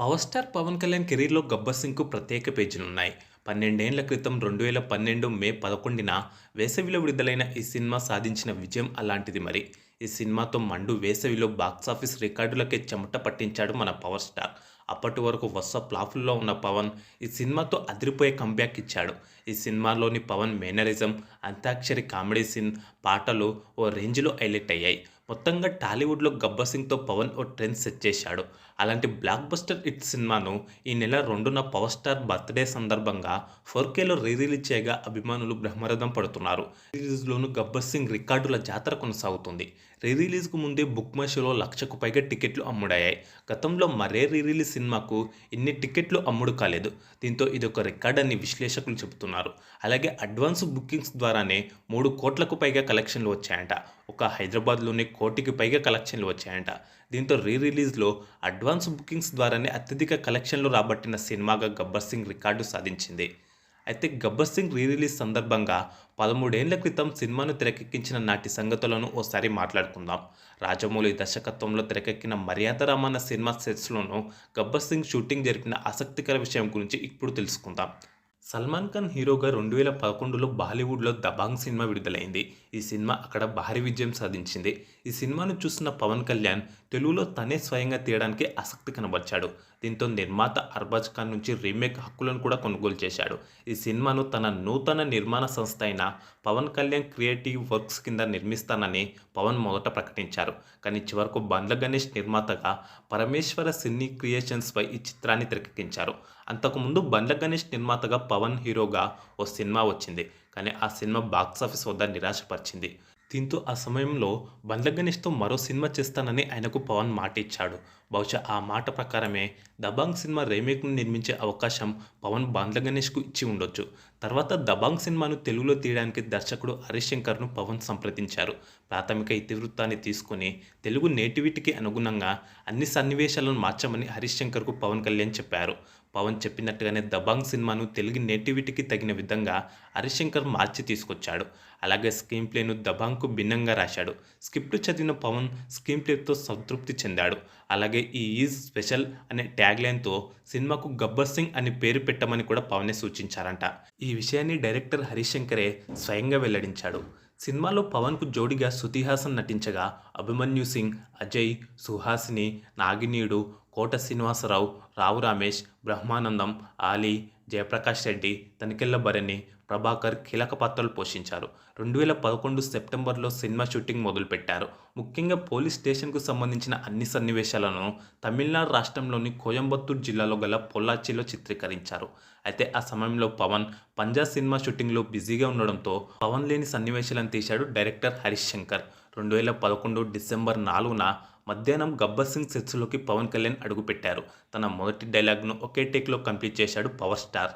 Power star Pawan Kalyan కెరీర్లో గబ్బర్ సింగ్కు ప్రత్యేక పేజీలున్నాయి. పన్నెండేళ్ళ క్రితం రెండు వేల పన్నెండు మే పదకొండున వేసవిలో విడుదలైన ఈ సినిమా సాధించిన విజయం అలాంటిది మరి. ఈ సినిమాతో మండు వేసవిలో బాక్సాఫీస్ రికార్డులకే చెమట పట్టించాడు మన పవర్ స్టార్. అప్పటి వరకు వరుస ఫ్లాఫుల్లో ఉన్న పవన్ ఈ సినిమాతో అదిరిపోయే కంబ్యాక్ ఇచ్చాడు. ఈ సినిమాలోని Pawan mannerism antakshari comedy scene పాటలు ఓ రేంజ్లో హైలైట్ అయ్యాయి. మొత్తంగా టాలీవుడ్లో గబ్బర్ సింగ్తో పవన్ ఓ ట్రెండ్ సెట్ చేశాడు. అలాంటి బ్లాక్ బస్టర్ హిట్ సినిమాను ఈ నెల రెండున పవర్ స్టార్ బర్త్డే సందర్భంగా ఫోర్ కేలో రీ రిలీజ్ చేయగా అభిమానులు బ్రహ్మరథం పడుతున్నారు. రిలీజ్లోను గబ్బర్ సింగ్ రికార్డుల జాతర కొనసాగుతుంది. రీ రిలీజ్కు ముందే బుక్ మై షోలో లక్షకు పైగా టికెట్లు అమ్ముడయ్యాయి. గతంలో మరే రీ రిలీజ్ సినిమాకు ఇన్ని టికెట్లు అమ్ముడు కాలేదు. దీంతో ఇది ఒక రికార్డ్ అని విశ్లేషకులు చెబుతున్నారు. అలాగే అడ్వాన్స్ బుకింగ్స్ ద్వారానే మూడు కోట్లకు పైగా కలెక్షన్లు వచ్చాయంట. ఒక హైదరాబాద్లోనే కోటికి పైగా కలెక్షన్లు వచ్చాయంట. దీంతో రీ రిలీజ్లో అడ్వాన్స్ బుకింగ్స్ ద్వారానే అత్యధిక కలెక్షన్లు రాబట్టిన సినిమాగా గబ్బర్ సింగ్ రికార్డు సాధించింది. అయితే గబ్బర్ సింగ్ రీ రిలీజ్ సందర్భంగా పదమూడేళ్ళ క్రితం సినిమాను తెరకెక్కించిన నాటి సంగతులను ఓసారి మాట్లాడుకుందాం. రాజమౌళి దర్శకత్వంలో తెరకెక్కిన మర్యాద రామన్న సినిమా సెట్స్లోనూ గబ్బర్ సింగ్ షూటింగ్ జరిపిన ఆసక్తికర విషయం గురించి ఇప్పుడు తెలుసుకుందాం. సల్మాన్ ఖాన్ హీరోగా రెండు వేల పదకొండులో బాలీవుడ్లో దబాంగ్ సినిమా విడుదలైంది. ఈ సినిమా అక్కడ భారీ విజయం సాధించింది. ఈ సినిమాను చూసిన పవన్ కళ్యాణ్ తెలుగులో తనే స్వయంగా తీయడానికి ఆసక్తి కనబర్చాడు. దీంతో నిర్మాత అర్బాజ్ ఖాన్ నుంచి రీమేక్ హక్కులను కూడా కొనుగోలు చేశాడు. ఈ సినిమాను తన నూతన నిర్మాణ సంస్థ అయిన పవన్ కళ్యాణ్ క్రియేటివ్ వర్క్స్ కింద నిర్మిస్తానని పవన్ మొదట ప్రకటించారు. కానీ చివరకు బండ్ల గణేష్ నిర్మాతగా పరమేశ్వర సినీ క్రియేషన్స్పై ఈ చిత్రాన్ని తెరకెక్కించారు. అంతకుముందు బండ్ల గణేష్ నిర్మాతగా పవన్ హీరోగా ఓ సినిమా వచ్చింది. కానీ ఆ సినిమా బాక్సాఫీస్ వద్ద నిరాశపరిచింది. దీంతో ఆ సమయంలో బండ్ల గణేష్తో మరో సినిమా చేస్తానని ఆయనకు పవన్ మాట ఇచ్చాడు బహుశా ఆ మాట ప్రకారమే దబాంగ్ సినిమా రీమేక్ను నిర్మించే అవకాశం పవన్ బండ్ల గణేష్కు ఇచ్చి ఉండొచ్చు. తర్వాత దబాంగ్ సినిమాను తెలుగులో తీయడానికి దర్శకుడు హరీష్ శంకర్ను పవన్ సంప్రదించారు. ప్రాథమిక ఇతివృత్తాన్ని తీసుకుని తెలుగు నేటివిటీకి అనుగుణంగా అన్ని సన్నివేశాలను మార్చమని హరీష్ శంకర్కు పవన్ కళ్యాణ్ చెప్పారు. పవన్ చెప్పినట్టుగానే దబాంగ్ సినిమాను తెలుగు నేటివిటీకి తగిన విధంగా హరిశంకర్ మార్చి తీసుకొచ్చాడు. అలాగే స్క్రీన్ ప్లేను దబాంగ్కు భిన్నంగా రాశాడు. స్క్రిప్ట్ చదివిన పవన్ స్క్రీన్ ప్లేతో సంతృప్తి చెందాడు. అలాగే ఈ ఈజ్ స్పెషల్ అనే ట్యాగ్ లైన్తో సినిమాకు గబ్బర్ సింగ్ అని పేరు పెట్టమని కూడా పవనే సూచించారంట. ఈ విషయాన్ని డైరెక్టర్ హరిశంకరే స్వయంగా వెల్లడించాడు. సినిమాలో పవన్కు జోడిగా శృతిహాసన్ నటించగా అభిమన్యు సింగ్ అజయ్ సుహాసిని నాగినీయుడు కోట శ్రీనివాసరావు రావు రమేష్ బ్రహ్మానందం ఆలీ జయప్రకాష్ రెడ్డి తనికెళ్ళ భరణి ప్రభాకర్ కీలక పాత్రలు పోషించారు. రెండు వేల పదకొండు సెప్టెంబర్లో సినిమా షూటింగ్ మొదలుపెట్టారు. ముఖ్యంగా పోలీస్ స్టేషన్కు సంబంధించిన అన్ని సన్నివేశాలను తమిళనాడు రాష్ట్రంలోని కోయంబత్తూర్ జిల్లాలో గల పొల్లాచిలో చిత్రీకరించారు. అయితే ఆ సమయంలో పవన్ పంజాబ్ సినిమా షూటింగ్లో బిజీగా ఉండడంతో పవన్ లేని సన్నివేశాలను తీశాడు డైరెక్టర్ హరీష్ శంకర్. రెండు వేల పదకొండు డిసెంబర్ నాలుగున మధ్యాహ్నం గబ్బర్ సింగ్ సెట్స్లోకి పవన్ కళ్యాణ్ అడుగుపెట్టారు. తన మొదటి డైలాగ్ను ఒకే టేక్లో కంప్లీట్ చేశాడు పవర్ స్టార్.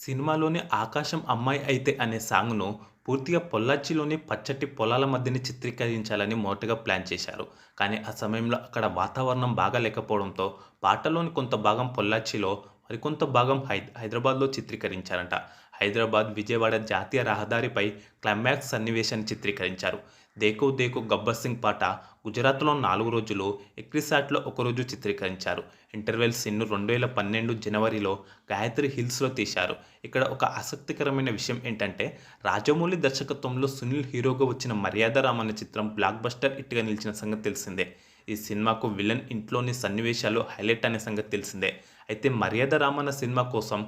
సినిమాలోని ఆకాశం అమ్మాయి అయితే అనే సాంగ్ను పూర్తిగా పొల్లాచిలోని పచ్చటి పొలాల మధ్యని చిత్రీకరించాలని మొదటగా ప్లాన్ చేశారు. కానీ ఆ సమయంలో అక్కడ వాతావరణం బాగా లేకపోవడంతో పాటలోని కొంత భాగం పొల్లాచిలో మరికొంత భాగం హై హైదరాబాద్లో చిత్రీకరించారంట. హైదరాబాద్ విజయవాడ జాతీయ రహదారిపై క్లైమాక్స్ సన్నివేశాన్ని చిత్రీకరించారు. దేకో దేకో గబ్బర్ సింగ్ పాట గుజరాత్లో నాలుగు రోజులు ఎక్రిసాట్లో ఒకరోజు చిత్రీకరించారు. ఇంటర్వెల్ సీన్ను రెండు వేల పన్నెండు జనవరిలో గాయత్రి హిల్స్లో తీశారు. ఇక్కడ ఒక ఆసక్తికరమైన విషయం ఏంటంటే రాజమౌళి దర్శకత్వంలో సునీల్ హీరోగా వచ్చిన మర్యాద రామ్ అనే చిత్రం బ్లాక్ బస్టర్ ఇట్టుగా నిలిచిన సంగతి తెలిసిందే. ఈ సినిమాకు విలన్ ఇంట్లోని సన్నివేశాలు హైలైట్ అనే సంగతి తెలిసిందే. అయితే మర్యాద రామన్న సినిమా కోసం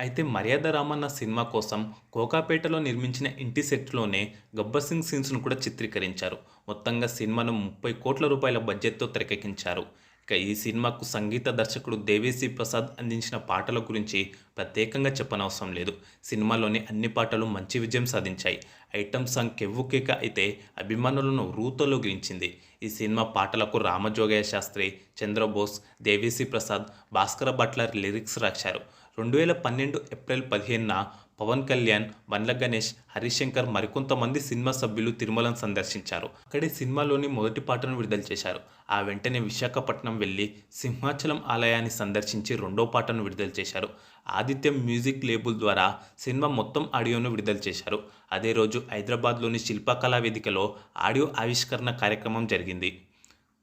అయితే మర్యాద రామన్న సినిమా కోసం కోకాపేటలో నిర్మించిన ఇంటి సెట్లోనే గబ్బర్ సింగ్ సీన్స్ను కూడా చిత్రీకరించారు. మొత్తంగా సినిమాను ముప్పై కోట్ల రూపాయల బడ్జెట్తో తెరకెక్కించారు. ఇక ఈ సినిమాకు సంగీత దర్శకుడు దేవేసి ప్రసాద్ అందించిన పాటల గురించి ప్రత్యేకంగా చెప్పనవసరం లేదు. సినిమాలోని అన్ని పాటలు మంచి విజయం సాధించాయి. ఐటమ్ సాంగ్ కెవ్వు కేక అయితే అభిమానులను రూతలో గిరించింది. ఈ సినిమా పాటలకు రామజోగయ్య శాస్త్రి చంద్రబోస్ దేవిశ్రీ ప్రసాద్ భాస్కర భట్లర్ లిరిక్స్ రాశారు. రెండు వేల పన్నెండు ఏప్రిల్ పదిహేనున పవన్ కళ్యాణ్ బండ్ల గణేష్ హరిశంకర్ మరికొంతమంది సినిమా సభ్యులు తిరుమలను సందర్శించారు. అక్కడే సినిమాలోని మొదటి పాటను విడుదల చేశారు. ఆ వెంటనే విశాఖపట్నం వెళ్ళి సింహాచలం ఆలయాన్ని సందర్శించి రెండో పాటను విడుదల చేశారు. ఆదిత్య మ్యూజిక్ లేబుల్ ద్వారా సినిమా మొత్తం ఆడియోను విడుదల చేశారు. అదే రోజు హైదరాబాద్లోని శిల్పకళా వేదికలో ఆడియో ఆవిష్కరణ కార్యక్రమం జరిగింది.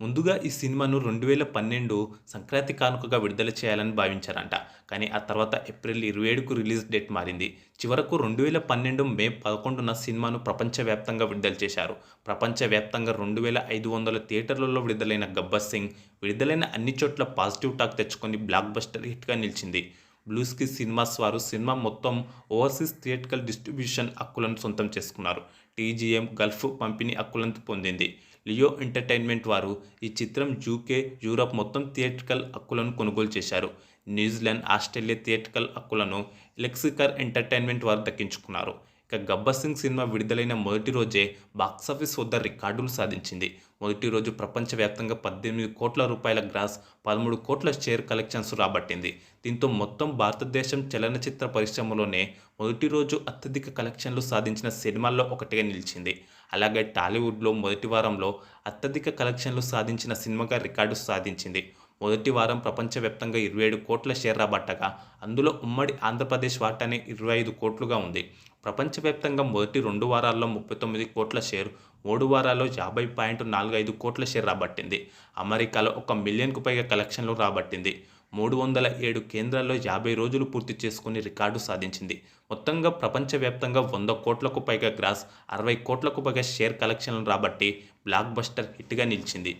ముందుగా ఈ సినిమాను రెండు వేల పన్నెండు సంక్రాంతి కానుకగా విడుదల చేయాలని భావించారంట. కానీ ఆ తర్వాత ఏప్రిల్ ఇరవై ఏడుకు రిలీజ్ డేట్ మారింది. చివరకు రెండు వేల పన్నెండు మే పదకొండున సినిమాను ప్రపంచవ్యాప్తంగా విడుదల చేశారు. ప్రపంచవ్యాప్తంగా రెండు వేల ఐదు వందల థియేటర్లలో విడుదలైన గబ్బర్ సింగ్ విడుదలైన అన్ని చోట్ల పాజిటివ్ టాక్ తెచ్చుకొని బ్లాక్ బస్టర్ హిట్గా నిలిచింది. బ్లూస్కి సినిమాస్ వారు సినిమా మొత్తం ఓవర్సీస్ థియేటికల్ డిస్ట్రిబ్యూషన్ హక్కులను సొంతం చేసుకున్నారు. టీజీఎం గల్ఫ్ పంపిణీ హక్కులను పొందింది. లియో ఎంటర్టైన్మెంట్ వారు ఈ చిత్రం యూకే యూరప్ మొత్తం థియేట్రికల్ హక్కులను కొనుగోలు చేశారు. న్యూజిలాండ్ ఆస్ట్రేలియా థియేట్రికల్ హక్కులను లెక్సికర్ ఎంటర్టైన్మెంట్ వారు దక్కించుకున్నారు. ఇక గబ్బర్ సింగ్ సినిమా విడుదలైన మొదటి రోజే బాక్సాఫీస్ వద్ద రికార్డులు సాధించింది. మొదటి రోజు ప్రపంచవ్యాప్తంగా పద్దెనిమిది కోట్ల రూపాయల గ్రాస్ పదమూడు కోట్ల షేర్ కలెక్షన్స్ రాబట్టింది. దీంతో మొత్తం భారతదేశం చలనచిత్ర పరిశ్రమలోనే మొదటి రోజు అత్యధిక కలెక్షన్లు సాధించిన సినిమాల్లో ఒకటిగా నిలిచింది. అలాగే టాలీవుడ్లో మొదటి వారంలో అత్యధిక కలెక్షన్లు సాధించిన సినిమాగా రికార్డు సాధించింది. మొదటి వారం ప్రపంచవ్యాప్తంగా ఇరవై ఏడు కోట్ల షేర్ రాబట్టగా అందులో ఉమ్మడి ఆంధ్రప్రదేశ్ వాటానే ఇరవై ఐదు కోట్లుగా ఉంది. ప్రపంచవ్యాప్తంగా మొదటి రెండు వారాల్లో ముప్పై తొమ్మిది కోట్ల షేర్ మూడు వారాల్లో యాభై పాయింట్ నాలుగు ఐదు కోట్ల షేర్ రాబట్టింది. అమెరికాలో ఒక మిలియన్కు పైగా కలెక్షన్లు రాబట్టింది. మూడు వందల ఏడు కేంద్రాల్లో యాభై రోజులు పూర్తి చేసుకుని రికార్డు సాధించింది. మొత్తంగా ప్రపంచవ్యాప్తంగా వంద కోట్లకు పైగా గ్రాస్ అరవై కోట్లకు పైగా షేర్ కలెక్షన్లు రాబట్టి బ్లాక్ బస్టర్ హిట్గా నిలిచింది.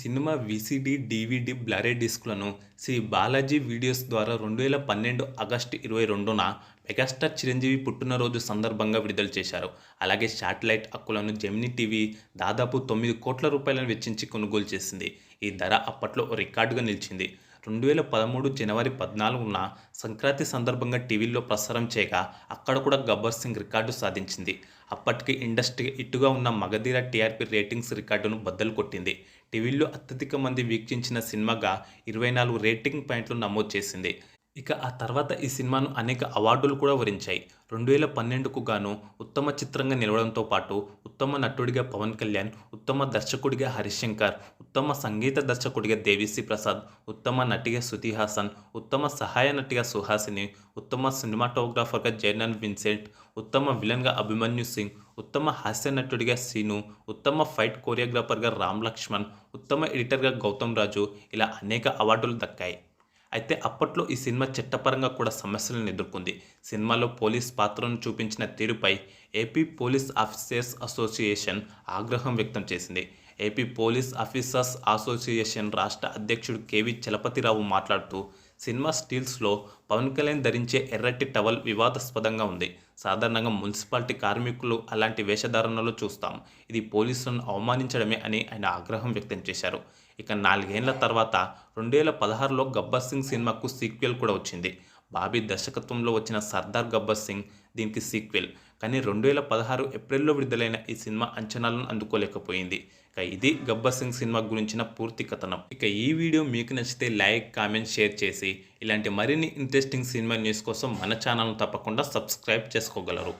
సినిమా విసిడి డివిడి బ్లారే డిస్క్లను శ్రీ బాలాజీ వీడియోస్ ద్వారా రెండు వేల పన్నెండు ఆగస్టు ఇరవై రెండున మెగాస్టార్ చిరంజీవి పుట్టినరోజు సందర్భంగా విడుదల చేశారు. అలాగే శాటిలైట్ హక్కులను జెమిని టీవీ దాదాపు తొమ్మిది కోట్ల రూపాయలను వెచ్చించి కొనుగోలు చేసింది. ఈ ధర అప్పట్లో ఓ రికార్డుగా నిలిచింది. రెండు వేల పదమూడు జనవరి పద్నాలుగున సంక్రాంతి సందర్భంగా టీవీల్లో ప్రసారం చేయగా అక్కడ కూడా గబ్బర్ సింగ్ రికార్డు సాధించింది. అప్పటికి ఇండస్ట్రీ ఇటుగా ఉన్న మగధీర టీఆర్పీ రేటింగ్స్ రికార్డును బద్దలు కొట్టింది. టీవీల్లో అత్యధిక మంది వీక్షించిన సినిమాగా ఇరవై నాలుగు రేటింగ్ పాయింట్లు నమోదు చేసింది. ఇక ఆ తర్వాత ఈ సినిమాను అనేక అవార్డులు కూడా వరించాయి. రెండు వేల పన్నెండుకు గాను ఉత్తమ చిత్రంగా నిలవడంతో పాటు ఉత్తమ నటుడిగా పవన్ కళ్యాణ్ ఉత్తమ దర్శకుడిగా హరిశంకర్ ఉత్తమ సంగీత దర్శకుడిగా దేవిశ్రీ ప్రసాద్ ఉత్తమ నటిగా శృతి హాసన్ ఉత్తమ సహాయ నటిగా సుహాసిని ఉత్తమ సినిమాటోగ్రాఫర్గా జైనన్ విన్సెంట్ ఉత్తమ విలన్గా అభిమన్యు సింగ్ ఉత్తమ హాస్య నటుడిగా సీను ఉత్తమ ఫైట్ కోరియోగ్రాఫర్గా రామ్ లక్ష్మణ్ ఉత్తమ ఎడిటర్గా గౌతమ్ రాజు ఇలా అనేక అవార్డులు దక్కాయి. అయితే అప్పట్లో ఈ సినిమా చట్టపరంగా కూడా సమస్యలను ఎదుర్కొంది. సినిమాలో పోలీస్ పాత్రను చూపించిన తీరుపై ఏపీ పోలీస్ ఆఫీసర్స్ అసోసియేషన్ ఆగ్రహం వ్యక్తం చేసింది. ఏపీ పోలీస్ ఆఫీసర్స్ అసోసియేషన్ రాష్ట్ర అధ్యక్షుడు కేవీ చలపతిరావు మాట్లాడుతూ సినిమా స్టీల్స్లో పవన్ కళ్యాణ్ ధరించే ఎర్రటి టవల్ వివాదాస్పదంగా ఉంది. సాధారణంగా మున్సిపాలిటీ కార్మికులు అలాంటి వేషధారణలో చూస్తాం. ఇది పోలీసులను అవమానించడమే అని ఆయన ఆగ్రహం వ్యక్తం చేశారు. ఇక నాలుగేళ్ళ తర్వాత రెండు వేల పదహారులో గబ్బర్ సింగ్ సినిమాకు సీక్వెల్ కూడా వచ్చింది. బాబీ దర్శకత్వంలో వచ్చిన సర్దార్ గబ్బర్ సింగ్ దీనికి సీక్వెల్. కానీ రెండు వేల పదహారు ఏప్రిల్లో విడుదలైన ఈ సినిమా అంచనాలను అందుకోలేకపోయింది. ఇక ఇది గబ్బర్ సింగ్ సినిమా గురించిన పూర్తి కథనం. ఇక ఈ వీడియో మీకు నచ్చితే లైక్ కామెంట్ షేర్ చేసి ఇలాంటి మరిన్ని ఇంట్రెస్టింగ్ సినిమా న్యూస్ కోసం మన ఛానల్ను తప్పకుండా సబ్స్క్రైబ్ చేసుకోగలరు.